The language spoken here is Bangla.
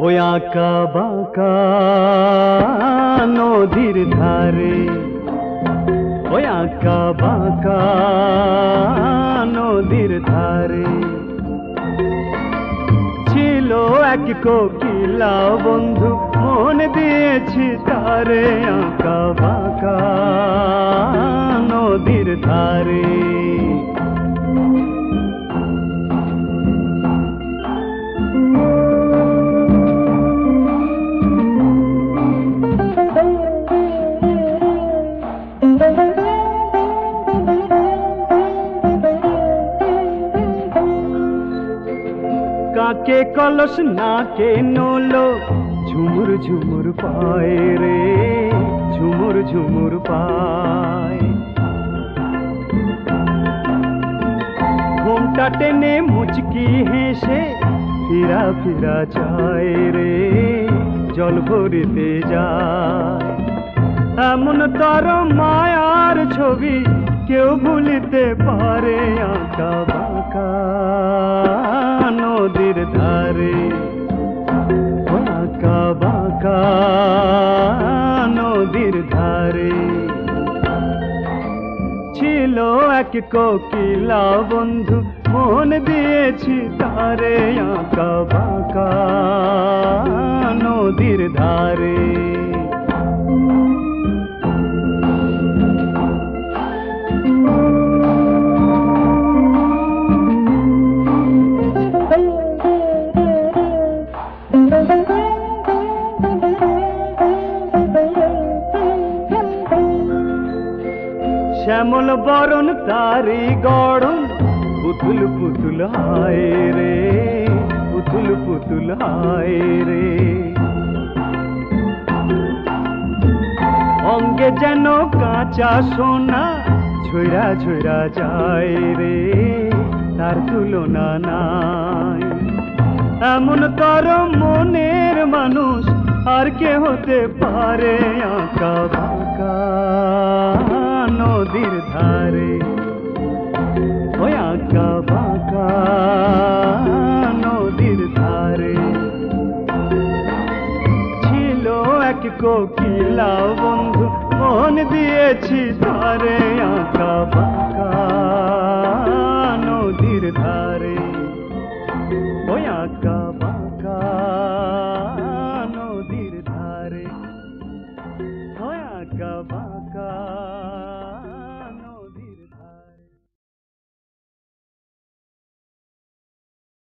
ওই আঁকা বাঁকা নদীর ধারে ওই আঁকা এক কোকিলা বন্ধু? মন দিয়েছি তারে আঁকা বাঁকা নদীর ধারে। কাকে কলস নাকে নলো। ঝুমুর ঝুমুর পায় রে, ঝুমুর ঝুমুর পায়। ঘুমটা টেনে মুচকি হেসে ফিরা ফিরা যায় রে, জল ভরিতে যায়। এমন তার মায়ার ছবি কেউ ভুলিতে পারে, আঁকা বাঁকা। এক কোকিলা বন্ধু মন দিয়েছি তারে আঁকা বাঁকা নদীর ধারে। শ্যামল বরণ তারি গড়ন। পুতুল পুতুল হায় রে, পুতুল পুতুল হায় রে। অঙ্গে যেন কাঁচা সোনা ঝইরা ঝইরা যায় রে, তার তুলনা নাই। এমন তর মনের মানুষ আর কে হতে পারে আঁকা বাঁকা। নদীর ধারে ওই আঁকা বাঁকা নদীর ধারে। ছিল এক কোকিলা বন্ধু, মন দিয়েছি তারে আঁকা বাঁকা।